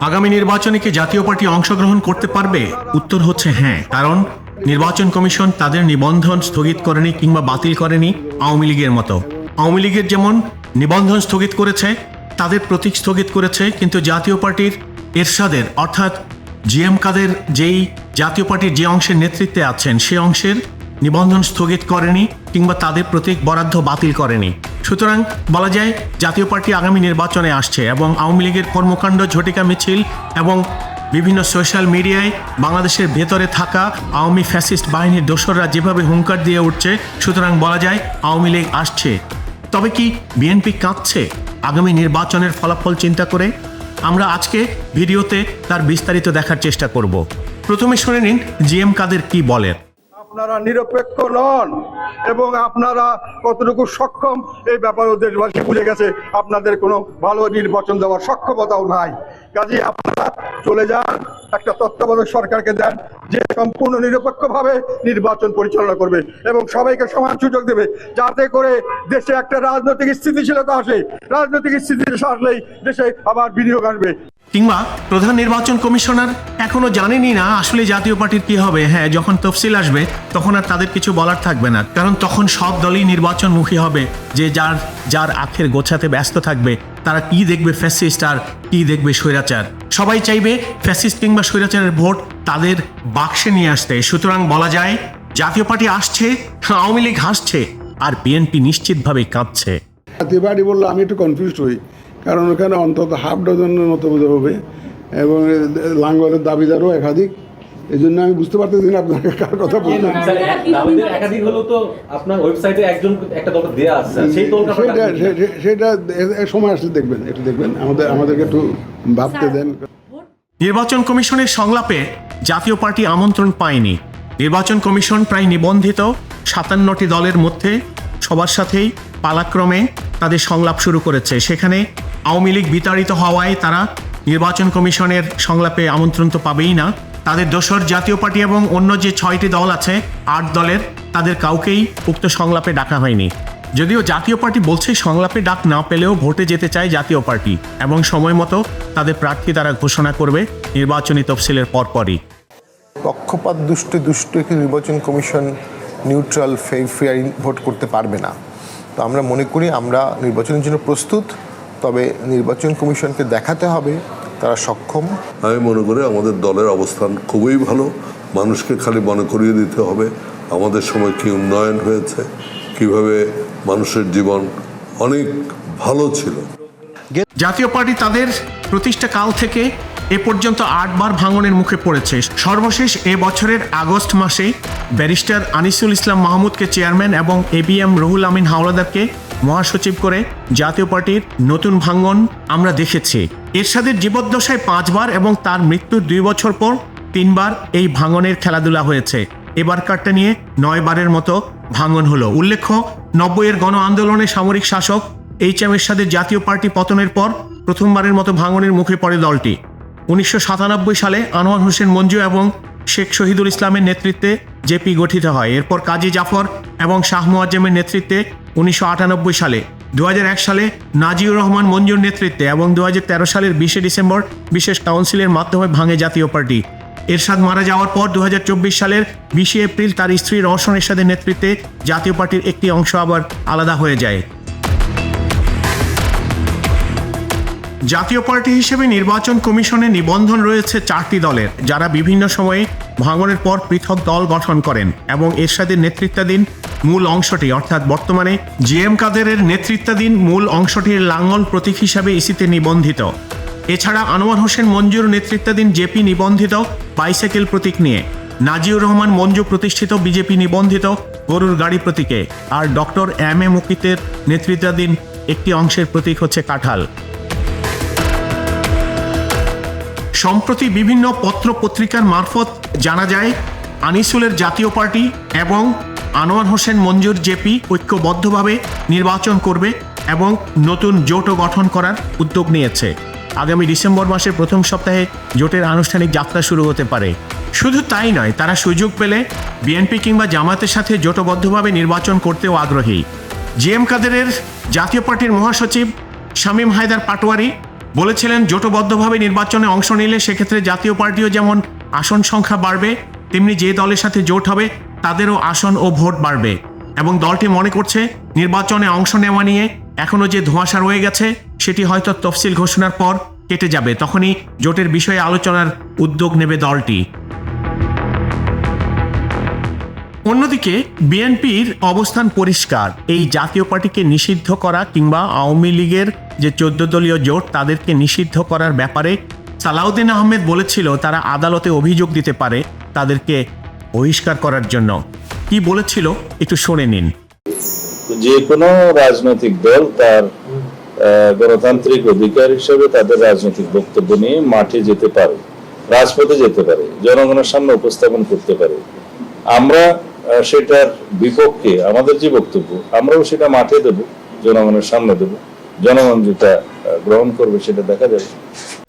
আগামী নির্বাচনে কি জাতীয় পার্টি অংশগ্রহণ করতে পারবে? উত্তর হচ্ছে হ্যাঁ কারণ নির্বাচন কমিশন তাদের নিবন্ধন স্থগিত করেনি কিংবা বাতিল করেনি আওয়ামী লীগের মতো। আওয়ামী লীগের যেমন নিবন্ধন স্থগিত করেছে, তাদের প্রতীক স্থগিত করেছে, কিন্তু জাতীয় পার্টির এরশাদের, অর্থাৎ জিএম কাদের যেই জাতীয় পার্টির যে অংশের নেতৃত্বে আছেন, সে অংশের নিবন্ধন স্থগিত করেনি কিংবা তাদের প্রতীক বরাদ্দ বাতিল করেনি। সুতরাং বলা যায় জাতীয় পার্টি আগামী নির্বাচনে আসছে এবং আওয়ামী লীগের কর্মকাণ্ড, ঝটিকা মিছিল এবং বিভিন্ন সোশ্যাল মিডিয়ায় বাংলাদেশের ভেতরে থাকা আওয়ামী ফ্যাসিস্ট বাহিনীর দোসররা যেভাবে হুঙ্কার দিয়ে উঠছে, সুতরাং বলা যায় আওয়ামী লীগ আসছে। তবে কি বিএনপি কাঁদছে আগামী নির্বাচনের ফলাফল চিন্তা করে? আমরা আজকে ভিডিওতে তার বিস্তারিত দেখার চেষ্টা করব। প্রথমে শুনে নিন জিএম কাদের কি বলেন। আপনারা নিরপেক্ষ নন। এবং আপনারা কতটুকু সক্ষম, এই ব্যাপারে দেশবাসী বুঝে গেছে। আপনাদের কোনো ভালো নির্বাচন দেওয়ার সক্ষমতাও নাই। কাজে আপনারা চলে যান, একটা তত্ত্বাবধায়ক সরকারকে দেন, যে সম্পূর্ণ নিরপেক্ষভাবে নির্বাচন পরিচালনা করবে এবং সবাইকে সমান সুযোগ দেবে, যাতে করে দেশে একটা রাজনৈতিক স্থিতিশীলতা আসে। রাজনৈতিক স্থিতিশীলতা আসলেই দেশে আবার বিনিয়োগ আসবে। কিংবা প্রধান নির্বাচন কমিশনার এখনও জানেনই না আসলে জাতীয় পার্টির কি হবে। হ্যাঁ যখন তফসিল আসবে, তখন আর তাদের কিছু বলার থাকবে না। কারণ তখন সব দলই নির্বাচনমুখী হবে, যে যার যার আখের গোছাতে ব্যস্ত থাকবে, তারা কি দেখবে ফ্যাসিস্ট আর কি দেখবে স্বৈরাচার। সবাই চাইবে ফ্যাসিস্ট কিংবা স্বৈরাচারের ভোট তাদের বাক্সে নিয়ে আসতে। সুতরাং বলা যায়, জাতীয় পার্টি আসছে, আওয়ামী লীগ হাসছে, আর বিএনপি নিশ্চিতভাবে কাঁদছে। জাতীয় পার্টি বললে আমি একটু কনফিউজড হই, কারণ ওখানে অন্তত হাফ ডজনের মতো হবে, এবং লাঙ্গলের দাবিদারও একাধিক। এই জন্য আমি বুঝতে পারতেছি না আপনাকে কার কথা বলছেন। স্যার, এক- দাবিদের একাধিক হলেও তো আপনার ওয়েবসাইটে একজন একটা দলকে দেয়া আছে সেই দলটা সেটা সময় আসলে দেখবেন একটু দেখবেন। আমাদের আমাদেরকে একটু ভাবতে দেন। নির্বাচন কমিশনের সংলাপে জাতীয় পার্টি আমন্ত্রণ পায়নি। নির্বাচন কমিশন প্রায় নিবন্ধিত সাতান্নটি দলের মধ্যে সবার সাথেই পালাক্রমে তাদের সংলাপ শুরু করেছে। সেখানে আওয়ামী লীগ বিতাড়িত হওয়ায় তারা নির্বাচন কমিশনের সংলাপে আমন্ত্রণ তো পাবেই না। তাদের দোসর জাতীয় পার্টি এবং অন্য যে ছয়টি দল আছে, আট দলের, তাদের কাউকেই উক্ত সংলাপে ডাকা হয়নি। যদিও জাতীয় পার্টি বলছে সংলাপে ডাক না পেলেও ভোটে যেতে চায় জাতীয় পার্টি এবং সময় মতো তাদের প্রার্থী তারা ঘোষণা করবে নির্বাচনী তফসিলের পরপরই। পক্ষপাত, দুষ্ট দুষ্ট একটি নির্বাচন কমিশন নিউট্রাল ফেয়ার ভোট করতে পারবে না। তো আমরা মনে করি আমরা নির্বাচনের জন্য প্রস্তুত, তবে নির্বাচন কমিশনকে দেখাতে হবে। তারা সক্ষম। আমি মনে করি আমাদের দলের অবস্থান খুবই ভালো। মানুষকে খালি মনে করিয়ে দিতে হবে আমাদের সময় কি উন্নয়ন হয়েছে কীভাবে মানুষের জীবন অনেক ভালো ছিল। জাতীয় পার্টি তাদের প্রতিষ্ঠা কাল থেকে এ পর্যন্ত আটবার ভাঙনের মুখে পড়েছে। সর্বশেষ এ বছরের আগস্ট মাসে ব্যারিস্টার আনিসুল ইসলাম মাহমুদকে চেয়ারম্যান এবং A B M Ruhul Amin হাওলাদারকে মহাসচিব করে জাতীয় পার্টির নতুন ভাঙন আমরা দেখেছি। এরশাদের জীবদ্দশায় পাঁচবার এবং তার মৃত্যুর দুই বছর পর তিনবার এই ভাঙনের খেলাধুলা হয়েছে। এবার এবারকারটা নিয়ে নয়বারের মতো ভাঙন হলো। উল্লেখ্য, নব্বইয়ের গণ আন্দোলনে সামরিক শাসক এইচ এম এরশাদের জাতীয় পার্টি পতনের পর প্রথমবারের মতো ভাঙনের মুখে পড়ে দলটি। উনিশশো সাতানব্বই সালে আনোয়ার হোসেন মঞ্জু এবং শেখ শহীদুল ইসলামের নেতৃত্বে জেপি গঠিত হয়। এরপর কাজী জাফর এবং শাহ মোয়াজ্জেমের নেতৃত্বে উনিশশো আটানব্বই সালে দুহাজার এক সালে নাজিউর রহমান মঞ্জুর নেতৃত্বে এবং দুহাজার তেরো সালের বিশে ডিসেম্বর বিশেষ কাউন্সিলের মাধ্যমে ভাঙে জাতীয় পার্টি। এরশাদ মারা যাওয়ার পর দুহাজার চব্বিশ সালের বিশে এপ্রিল তার স্ত্রী রওশন এরশাদের নেতৃত্বে জাতীয় পার্টির একটি অংশ আবার আলাদা হয়ে যায়। জাতীয় পার্টি হিসেবে নির্বাচন কমিশনে নিবন্ধন রয়েছে চারটি দলের, যারা বিভিন্ন সময়ে ভাঙনের পর পৃথক দল গঠন করেন এবং এরশাদের নেতৃত্বাধীন মূল অংশটি, অর্থাৎ বর্তমানে জিএম কাদেরের নেতৃত্বাধীন মূল অংশটির লাঙ্গল প্রতীক হিসাবে ইসিতে নিবন্ধিত। এছাড়া আনোয়ার হোসেন মঞ্জুর নেতৃত্বাধীন জেপি নিবন্ধিত বাইসাইকেল প্রতীক নিয়ে, নাজিউর রহমান মঞ্জু প্রতিষ্ঠিত বিজেপি নিবন্ধিত গরুর গাড়ি প্রতীকে, আর ডক্টর এম এ মুকিতের নেতৃত্বাধীন একটি অংশের প্রতীক হচ্ছে কাঁঠাল। সম্প্রতি বিভিন্ন পত্র পত্রিকার মারফত জানা যায়, আনিসুলের জাতীয় পার্টি এবং আনোয়ার হোসেন মঞ্জুর জেপি ঐক্যবদ্ধভাবে নির্বাচন করবে এবং নতুন জোটও গঠন করার উদ্যোগ নিয়েছে। আগামী ডিসেম্বর মাসের প্রথম সপ্তাহে জোটের আনুষ্ঠানিক যাত্রা শুরু হতে পারে। শুধু তাই নয়, তারা সুযোগ পেলে বিএনপি কিংবা জামাতের সাথে জোটবদ্ধভাবে নির্বাচন করতেও আগ্রহী। জিএম কাদেরের জাতীয় পার্টির মহাসচিব শামীম হায়দার পাটোয়ারি বলেছিলেন, জোটবদ্ধভাবে নির্বাচনে অংশ নিলে সেক্ষেত্রে জাতীয় পার্টিও যেমন আসন সংখ্যা বাড়বে, তেমনি যে দলের সাথে জোট হবে তাদেরও আসন ও ভোট বাড়বে। এবং দলটি মনে করছে, নির্বাচনে অংশ নেওয়া নিয়ে এখনও যে ধোঁয়াশা রয়ে গেছে, সেটি হয়তো তফসিল ঘোষণার পর কেটে যাবে। তখনই জোটের বিষয়ে আলোচনার উদ্যোগ নেবে দলটি। অন্যদিকে, বিএনপির অবস্থান পরিষ্কার। এই জাতীয় পার্টিকে নিষিদ্ধ করা কিংবা আওয়ামী লীগের যে চোদ্দ দলীয় জোট, তাদেরকে নিষিদ্ধ করার ব্যাপারে সালাউদ্দিন আহমেদ বলেছিল, তারা আদালতে অভিযোগ দিতে পারে, তাদেরকে বহিষ্কার করার জন্য। কি বলেছিল? একটু শুনে নিন। যে কোনো রাজনৈতিক দল তার গণতান্ত্রিক অধিকার হিসেবে তাদের রাজনৈতিক বক্তব্য নিয়ে মাঠে যেতে পারে, রাজপথে যেতে পারে, জনগণের সামনে উপস্থাপন করতে পারে। আমরা সেটার বিপক্ষে আমাদের যে বক্তব্য, আমরাও সেটা মাঠে দেব, জনগণের সামনে দেব, জনগণ যেটা গ্রহণ করবে, সেটা দেখা যাবে।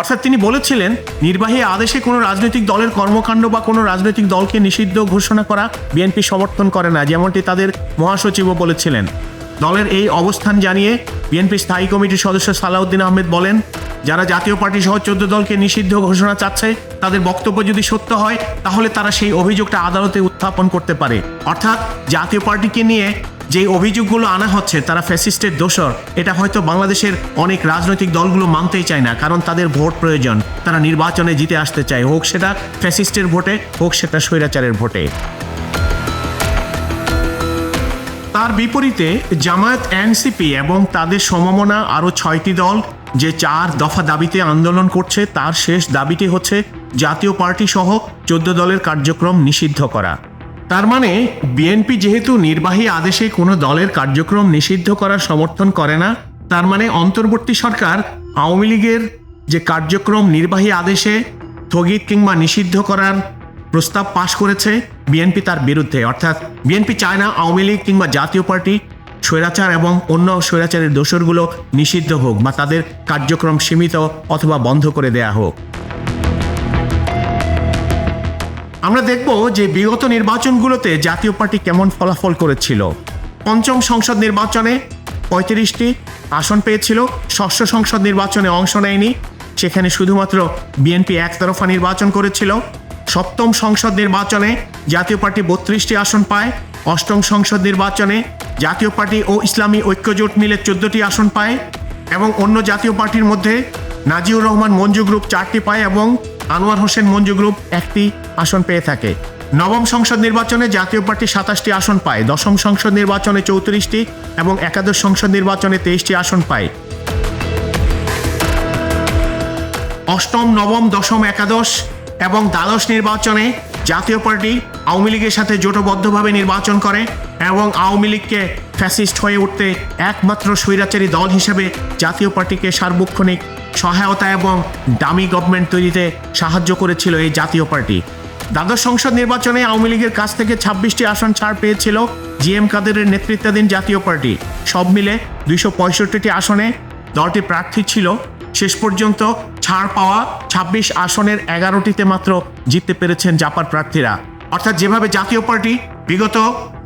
অর্থাৎ তিনি বলেছিলেন, নির্বাহী আদেশে কোনো রাজনৈতিক দলের কর্মকাণ্ড বা কোনো রাজনৈতিক দলকে নিষিদ্ধ ঘোষণা করা বিএনপি সমর্থন করে না, যেমনটি তাদের মহাসচিবও বলেছিলেন। দলের এই অবস্থান জানিয়ে বিএনপি স্থায়ী কমিটির সদস্য সালাউদ্দিন আহমেদ বলেন, যারা জাতীয় পার্টি সহ চোদ্দ দলকে নিষিদ্ধ ঘোষণা চাচ্ছে, তাদের বক্তব্য যদি সত্য হয়, তাহলে তারা সেই অভিযোগটা আদালতে উত্থাপন করতে পারে। অর্থাৎ জাতীয় পার্টিকে নিয়ে যে অভিযোগগুলো আনা হচ্ছে, তারা ফ্যাসিস্টের দোষর। এটা হয়তো বাংলাদেশের অনেক রাজনৈতিক দলগুলো মানতেই চায় না, কারণ তাদের ভোট প্রয়োজন। তারা নির্বাচনে জিতে আসতে চায়, হোক সেটা ফ্যাসিস্টের ভোটে, হোক সেটা স্বৈরাচারের ভোটে। তার বিপরীতে, জামায়াত এনসিপি এবং তাদের সমমনা আরও ছয়টি দল যে চার দফা দাবিতে আন্দোলন করছে, তার শেষ দাবিটি হচ্ছে জাতীয় পার্টি সহ চোদ্দ দলের কার্যক্রম নিষিদ্ধ করা। তার মানে বিএনপি যেহেতু নির্বাহী আদেশে কোনো দলের কার্যক্রম নিষিদ্ধ করার সমর্থন করে না, তার মানে অন্তর্বর্তী সরকার আওয়ামী লীগের যে কার্যক্রম নির্বাহী আদেশে স্থগিত কিংবা নিষিদ্ধ করার প্রস্তাব পাশ করেছে, বিএনপি তার বিরুদ্ধে। অর্থাৎ বিএনপি চায় না আওয়ামী লীগ কিংবা জাতীয় পার্টি স্বৈরাচার এবং অন্য স্বৈরাচারের দোষরগুলো নিষিদ্ধ হোক বা তাদের কার্যক্রম সীমিত অথবা বন্ধ করে দেয়া হোক। আমরা দেখব যে বিগত নির্বাচনগুলোতে জাতীয় পার্টি কেমন ফলাফল করেছিল। পঞ্চম সংসদ নির্বাচনে পঁয়ত্রিশটি আসন পেয়েছিল, ষষ্ঠ সংসদ নির্বাচনে অংশ নেয়নি, সেখানে শুধুমাত্র বিএনপি একতরফা নির্বাচন করেছিল। সপ্তম সংসদ নির্বাচনে জাতীয় পার্টি বত্রিশটি আসন পায়, অষ্টম সংসদ নির্বাচনে জাতীয় পার্টি ও ইসলামী ঐক্যজোট মিলে চোদ্দটি আসন পায় এবং অন্য জাতীয় পার্টির মধ্যে নাজিউর রহমান মঞ্জু গ্রুপ চারটি পায় এবং আনোয়ার হোসেন মঞ্জু গ্রুপ একটি আসন পেয়ে থাকে। নবম সংসদ নির্বাচনে জাতীয় পার্টি সাতাশটি আসন পায়। দশম সংসদ নির্বাচনে চৌত্রিশটি এবং একাদশ সংসদ নির্বাচনে তেইশটি আসন পায়। অষ্টম, নবম, দশম, একাদশ এবং দ্বাদশ নির্বাচনে জাতীয় পার্টি আওয়ামী লীগের সাথে জোটবদ্ধভাবে নির্বাচন করে এবং আওয়ামী লীগকে ফ্যাসিস্ট হয়ে উঠতে একমাত্র স্বৈরাচারী দল হিসেবে জাতীয় পার্টিকে সার্বক্ষণিক সহায়তা এবং দামি গভর্নমেন্ট তৈরিতে সাহায্য করেছিল এই জাতীয় পার্টি। দ্বাদশ সংসদ নির্বাচনে আওয়ামী লীগের কাছ থেকে ছাব্বিশটি আসন ছাড় পেয়েছিল জি এম কাদেরের নেতৃত্বাধীন জাতীয় পার্টি। সব মিলে দুইশো পঁয়ষট্টিটি আসনে দলটি প্রার্থী ছিল। শেষ পর্যন্ত ছাড় পাওয়া ২৬ আসনের এগারোটিতে মাত্র জিততে পেরেছেন জাপার প্রার্থীরা। অর্থাৎ যেভাবে জাতীয় পার্টি বিগত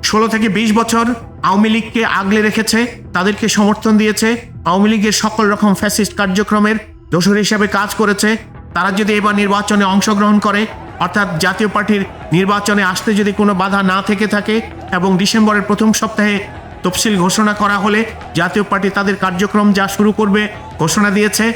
ষোলো থেকে ২০ বছর আওয়ামী লীগকে আগলে রেখেছে, তাদেরকে সমর্থন দিয়েছে, আওয়ামী লীগের সকল রকম ফ্যাসিস্ট কার্যক্রমের দোষর হিসাবে কাজ করেছে। তারা যদি এবার নির্বাচনে অংশগ্রহণ করে, অর্থাৎ জাতীয় পার্টির নির্বাচনে আসতে যদি কোনো বাধা না থেকে থাকে এবং ডিসেম্বরের প্রথম সপ্তাহে তফসিল ঘোষণা করা হলে জাতীয় পার্টি তাদের কার্যক্রম যা শুরু করবে ঘোষণা দিয়েছে,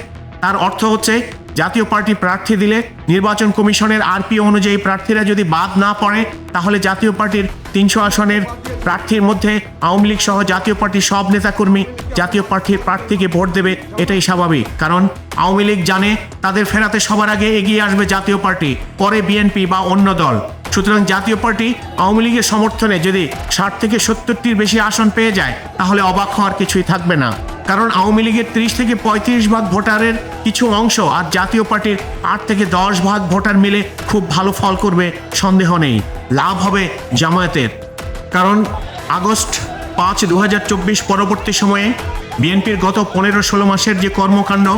তার অর্থ হচ্ছে জাতীয় পার্টি প্রার্থী দিলে নির্বাচন কমিশনের আরপি অনুযায়ী প্রার্থীরা যদি বাদ না পড়ে, তাহলে জাতীয় পার্টির তিনশো আসনের প্রার্থীর মধ্যে আওয়ামী লীগ সহ জাতীয় পার্টির সব নেতাকর্মী জাতীয় পার্টির প্রার্থীকে ভোট দেবে, এটাই স্বাভাবিক। কারণ আওয়ামী লীগ জানে তাদের ফেরাতে সবার আগে এগিয়ে আসবে জাতীয় পার্টি, পরে বিএনপি বা অন্য দল। সুতরাং জাতীয় পার্টি আওয়ামী লীগের সমর্থনে যদি ষাট থেকে সত্তরটির বেশি আসন পেয়ে যায়, তাহলে অবাক হওয়ার কিছুই থাকবে না। কারণ আওয়ামী লীগের ত্রিশ থেকে পঁয়ত্রিশ ভাগ ভোটারের কিছু অংশ আর জাতীয় পার্টির আট থেকে দশ ভাগ ভোটার মিলে খুব ভালো ফল করবে, সন্দেহ নেই। লাভ হবে জামায়াতের। কারণ আগস্ট পাঁচ দু পরবর্তী সময়ে বিএনপির গত পনেরো ষোলো মাসের যে কর্মকাণ্ড,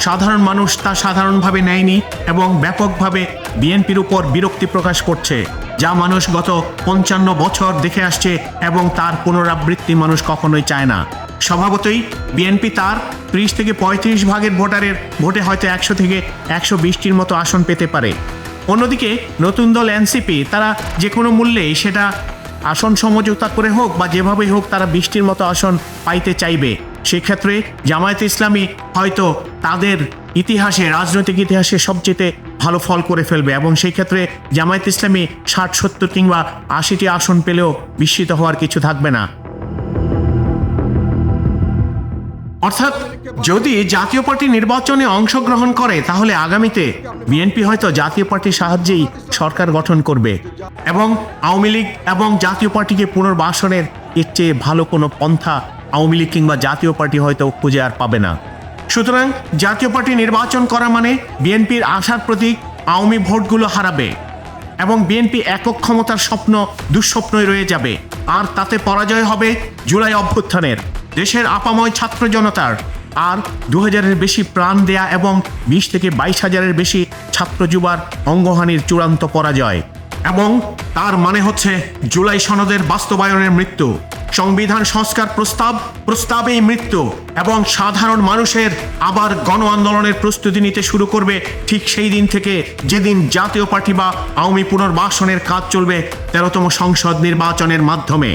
সাধারণ মানুষ তা সাধারণভাবে নেয়নি এবং ব্যাপকভাবে বিএনপির উপর বিরক্তি প্রকাশ করছে। যা মানুষ গত পঞ্চান্ন বছর দেখে আসছে এবং তার পুনরাবৃত্তি মানুষ কখনোই চায় না। স্বভাবতই বিএনপি তার ত্রিশ থেকে পঁয়ত্রিশ ভাগের ভোটারের ভোটে হয়তো একশো থেকে একশো বিশটির মতো আসন পেতে পারে। অন্যদিকে নতুন দল এনসিপি, তারা যে কোনো মূল্যেই সেটা আসন সমঝোতা করে হোক বা যেভাবেই হোক তারা বৃষ্টির মতো আসন পাইতে চাইবে। সেক্ষেত্রে জামায়াত ইসলামী হয়তো তাদের ইতিহাসে, রাজনৈতিক ইতিহাসে সবচেয়ে ভালো ফল করে ফেলবে এবং সেই ক্ষেত্রে জামায়াত ইসলামী ষাট, সত্তর কিংবা আশিটি আসন পেলেও বিস্মিত হওয়ার কিছু থাকবে না। অর্থাৎ যদি জাতীয় পার্টি নির্বাচনে অংশগ্রহণ করে, তাহলে আগামীতে বিএনপি হয়তো জাতীয় পার্টির সাহায্যেই সরকার গঠন করবে এবং আওয়ামী লীগ এবং জাতীয় পার্টিকে পুনর্বাসনের এর চেয়ে ভালো কোনো পন্থা আওয়ামী লীগ কিংবা জাতীয় পার্টি হয়তো খুঁজে আর পাবে না। সুতরাং জাতীয় পার্টি নির্বাচন করা মানে বিএনপির আশার প্রতীক আওয়ামী ভোটগুলো হারাবে এবং বিএনপি একক ক্ষমতার স্বপ্ন, দুঃস্বপ্নই রয়ে যাবে। আর তাতে পরাজয় হবে জুলাই অভ্যুত্থানের। দেশের আপাময় ছাত্র জনতার আর দু হাজারের বেশি প্রাণ দেয়া এবং বিশ থেকে বাইশ হাজারের বেশি ছাত্র যুবার অঙ্গহানির চূড়ান্ত পরাজয়। এবং তার মানে হচ্ছে জুলাই সনদের বাস্তবায়নের মৃত্যু, সংবিধান সংস্কার প্রস্তাব, প্রস্তাবেই মৃত্যু এবং সাধারণ মানুষের আবার গণ আন্দোলনের প্রস্তুতি নিতে শুরু করবে ঠিক সেই দিন থেকে যেদিন জাতীয় পার্টি বা আওয়ামী পুনর্বাসনের কাজ চলবে তেরোতম সংসদ নির্বাচনের মাধ্যমে।